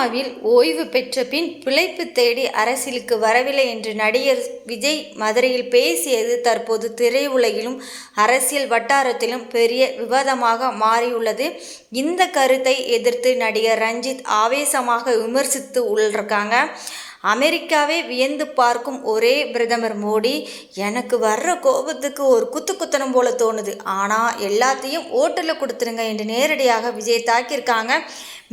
சினிமாவில் ஓய்வு பெற்ற பின் பிழைப்பு தேடி அரசியலுக்கு வரவில்லை என்று நடிகர் விஜய் மதுரையில் பேசியது தற்போது திரையுலகிலும் அரசியல் வட்டாரத்திலும் பெரிய விவாதமாக மாறியுள்ளது. இந்த கருத்தை எதிர்த்து நடிகர் ரஞ்சித் ஆவேசமாக விமர்சித்து உள்ளிருக்காங்க. அமெரிக்காவே வியந்து பார்க்கும் ஒரே பிரதமர் மோடி எனக்கு வர்ற கோபத்துக்கு ஒரு குத்து குத்தனம் போல தோணுது. ஆனால் எல்லாத்தையும் ஓட்டில் கொடுத்துருங்க என்று நேரடியாக விஜய் தாக்கியிருக்காங்க.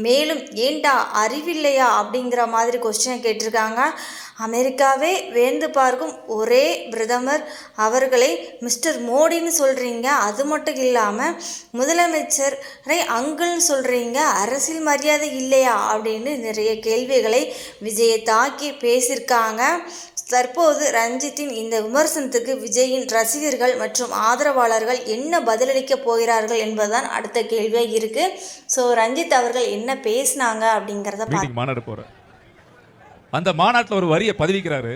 மேலும் ஏண்டா அறிவில்லையா அப்படிங்கிற மாதிரி கொஸ்டினை கேட்டிருக்காங்க. அமெரிக்காவே வேந்து பார்க்கும் ஒரே பிரதமர் அவர்களை மிஸ்டர் மோடின்னு சொல்கிறீங்க அது மட்டும் இல்லாமல் முதலமைச்சரை அங்கிள்னு சொல்கிறீங்க அரசியல் மரியாதை இல்லையா அப்படின்னு நிறைய கேள்விகளை விஜயை தாக்கி பேசியிருக்காங்க. தற்போது ரஞ்சித்தின் இந்த விமர்சனத்துக்கு விஜயின் ரசிகர்கள் மற்றும் ஆதரவாளர்கள் என்ன பதிலளிக்க போகிறார்கள் என்பதுதான் அடுத்த கேள்வியாக இருக்குது ஸோ ரஞ்சித் அவர்கள் என்ன பேசினாங்க அப்படிங்கிறத மாநாடு போகிறேன் அந்த மாநாட்டில் ஒரு வரியை பதிவிக்கிறாரு.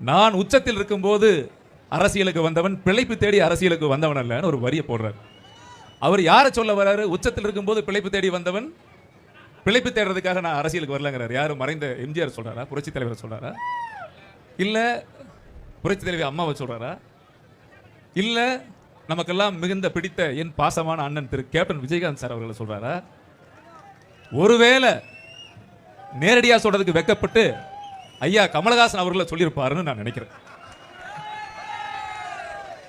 நான் உச்சத்தில் இருக்கும்போது அரசியலுக்கு வந்தவன் பிழைப்பு தேடி அரசியலுக்கு வந்தவன் அல்லன்னு ஒரு வரியை போடுறாரு. அவர் யாரை சொல்ல வர்றாரு உச்சத்தில் இருக்கும்போது பிழைப்பு தேடி வந்தவன் பிழைப்பு தேடுறதுக்காக நான் அரசியலுக்கு வரலங்கிறார். யாரும் மறைந்த எம்ஜிஆர் சொல்கிறாரா புரட்சித் தலைவர் சொல்கிறாரா இல்ல புரட்சி தலைவி அம்மாவை சொல்றாரா? இல்ல நமக்கெல்லாம் மிகுந்த பிடித்த என் பாசமான அண்ணன் திரு கேப்டன் விஜயகாந்த் சார் அவர்களை சொல்றாரா? ஒருவேளை நேரடியா சொல்றதுக்கு வெக்கப்பட்டு ஐயா கமலஹாசன் அவர்களை சொல்லியிருப்பாருன்னு நான் நினைக்கிறேன்.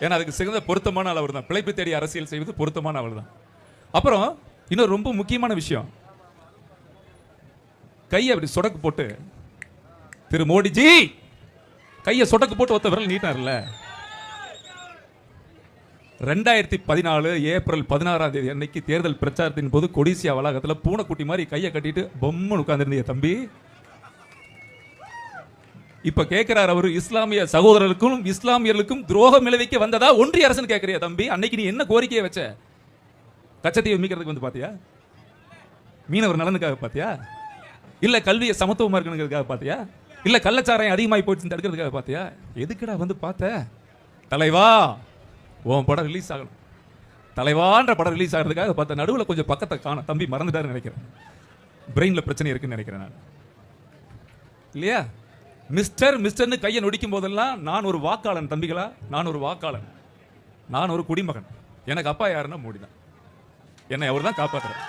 ஏன்னா அதுக்கு சிறந்த பொருத்தமான அளவர் தான் பிழைப்பு தேடி அரசியல் செய்வது பொருத்தமான அளவு தான் அப்புறம் இன்னொரு ரொம்ப முக்கியமான விஷயம். கையை அப்படி சொடக்கு போட்டு திரு மோடிஜி! கையை சொட்டக்கு போட்டு ஒத்த விரல் நீட்டார்ல ரெண்டாயிரத்தி பதினாலு ஏப்ரல் பதினாறாம் தேதி அன்னைக்கு தேர்தல் பிரச்சாரத்தின் போது கொடிசியா வளாகத்தில் பூனைக்குட்டி மாதிரி கையை கட்டிட்டு பொம்மன் உட்கார்ந்துருந்தீங்க தம்பி. இப்ப கேட்கிறார் அவர் இஸ்லாமிய சகோதரர்களுக்கும் இஸ்லாமியர்களுக்கும் துரோகம் விளைவிக்க வந்ததா ஒன்றிய அரசு கேட்கறியா தம்பி? அன்னைக்கு நீ என்ன கோரிக்கையை வச்ச? கச்சத்தீவை மீக்கிறதுக்கு வந்து பாத்தியா? மீனவர் நலனுக்காக பாத்தியா? இல்ல கல்வியை சமத்துவமா இருக்கணுங்கிறதுக்காக பாத்தியா? இல்ல கள்ளச்சாராயம் அதிகமாகி போயிடுச்சு தடுக்கிறதுக்காக பார்த்தியா? எதுக்குடா வந்து பார்த்த? தலைவா உன் படம் ரிலீஸ் ஆகணும். தலைவான்ற படம் ரிலீஸ் ஆகிறதுக்காக பார்த்த நடுவில் கொஞ்சம் பக்கத்தை காண தம்பி மறந்துட்டாருன்னு நினைக்கிறேன். பிரெயினில் பிரச்சனை இருக்குன்னு நினைக்கிறேன் நான். இல்லையா? மிஸ்டர் மிஸ்டர்னு கையை நொடிக்கும் போதெல்லாம் நான் ஒரு வாக்காளன் தம்பிகளா? நான் ஒரு வாக்காளன். நான் ஒரு குடிமகன். எனக்கு அப்பா யாருன்னா மோடி தான் என்னை அவர் தான் காப்பாற்றுறேன்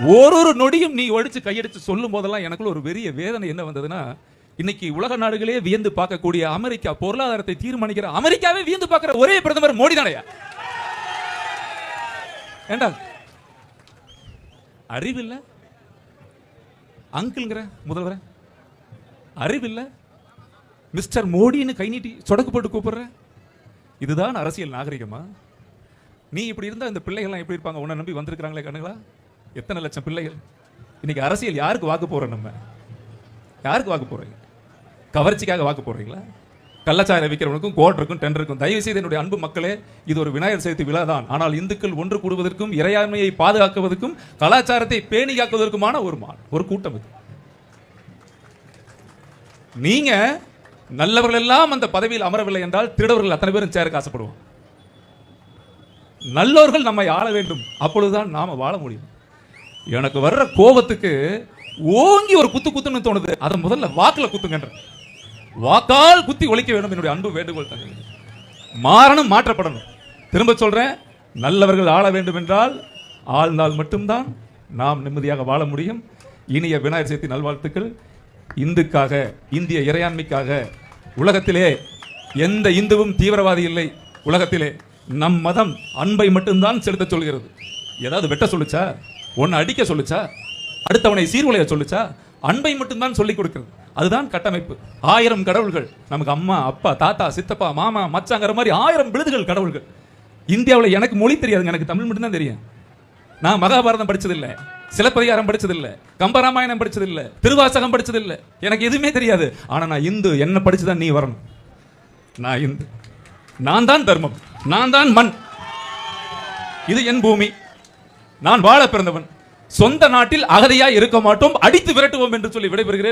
ஒரு ஒரு நொடியும் நீ ஒழிச்சு கையடிச்சு சொல்லும் போதெல்லாம் எனக்குள்ள ஒரு பெரிய வேதனை என்ன வந்ததுன்னா இன்னைக்கு உலக நாடுகளே வியந்து பார்க்கக்கூடிய அமெரிக்கா பொருளாதாரத்தை தீர்மானிக்கிற அமெரிக்காவே வியந்து பார்க்கிற ஒரே பிரதமர் மோடி தானையா ஏண்டா? அறிவில்ல? அங்கிள்ங்கிற முதல்வர? அறிவில்ல? மிஸ்டர் மோடின்னு கை நீட்டி சொடக்கு போட்டு கூப்பிடுற? இதுதான் அரசியல் நாகரிகமா? நீ இப்படி இருந்தா இந்த பிள்ளைகள்லாம் எப்படி இருப்பாங்க? உன்னை நம்பி வந்திருக்கிறாங்களே கண்ணுங்களா எத்தனை லட்சம் பிள்ளைகள்? இன்னைக்கு அரசியல் யாருக்கு வாக்கு போறோம் நம்ம? யாருக்கு வாக்கு போடுறீங்க? கவர்ச்சிக்காக வாக்கு போடுறீங்களா? கள்ளச்சாயம் விற்கிறவனுக்கும் கோட்ருக்கும் டெண்டருக்கும் தயவு செய்து என்னுடைய அன்பு மக்களே இது ஒரு விநாயகர் சதுர்த்தி விழா தான். ஆனால் இந்துக்கள் ஒன்று கூடுவதற்கும் இறையாண்மையை பாதுகாக்குவதற்கும் கலாச்சாரத்தை பேணி காக்குவதற்குமான ஒரு மா ஒரு கூட்டம் இது. நீங்க நல்லவர்கள் எல்லாம் அந்த பதவியில் அமரவில்லை என்றால் திருடவர்கள் அத்தனை பேரும் சேருக்கு ஆசைப்படுவோம். நல்லவர்கள் நம்மை ஆள வேண்டும். அப்பொழுதுதான் நாம வாழ முடியும். எனக்கு வர்ற கோபத்துக்கு ஓங்கி ஒரு குத்து குத்துன்னு தோணுது. அதை முதல்ல வாக்கில் குத்துங்கன்ற. வாக்கால் குத்தி ஒழிக்க வேண்டும். என்னுடைய அன்பு வேண்டுகோள் தங்க மாறணும் மாற்றப்படணும். திரும்ப சொல்றேன் நல்லவர்கள் ஆள வேண்டும் என்றால் ஆழ்ந்தால் மட்டும்தான் நாம் நிம்மதியாக வாழ முடியும். இனிய விநாயகர் சதுர்த்தி நல்வாழ்த்துக்கள். இந்துக்காக இந்திய இறையாண்மைக்காக உலகத்திலே எந்த இந்துவும் தீவிரவாதி இல்லை. உலகத்திலே நம் மதம் அன்பை மட்டும்தான் செலுத்த சொல்கிறது. ஏதாவது வெட்ட சொல்லுச்சா? ஒன்னு அடிக்க சொல்லுச்சா? அடுத்தவனை சீர்குலைய சொல்லுச்சா? அன்பை மட்டும்தான் சொல்லிக் கொடுக்கிறது. அதுதான் கட்டமைப்பு. ஆயிரம் கடவுள்கள் நமக்கு அம்மா அப்பா தாத்தா சித்தப்பா மாமா மச்சாங்கிற மாதிரி ஆயிரம் விழுதுகள் கடவுள்கள். இந்தியாவில் எனக்கு மொழி தெரியாதுங்க எனக்கு தமிழ் மட்டும்தான் தெரியும். நான் மகாபாரதம் படித்ததில்லை சிலப்பதிகாரம் படித்ததில்லை கம்பராமாயணம் படித்ததில்லை திருவாசகம் படித்ததில்லை எனக்கு எதுவுமே தெரியாது. ஆனால் நான் இந்து என்ன படிச்சுதான் நீ வரணும். நான் இந்து. நான் தான் தர்மம். நான் தான் மண். இது என் பூமி. நான் வாழ பிறந்தவன். சொந்த நாட்டில் அகதியாய் இருக்க மாட்டோம் அடித்து விரட்டுவோம் என்று சொல்லி விடைபெறுகிறேன்.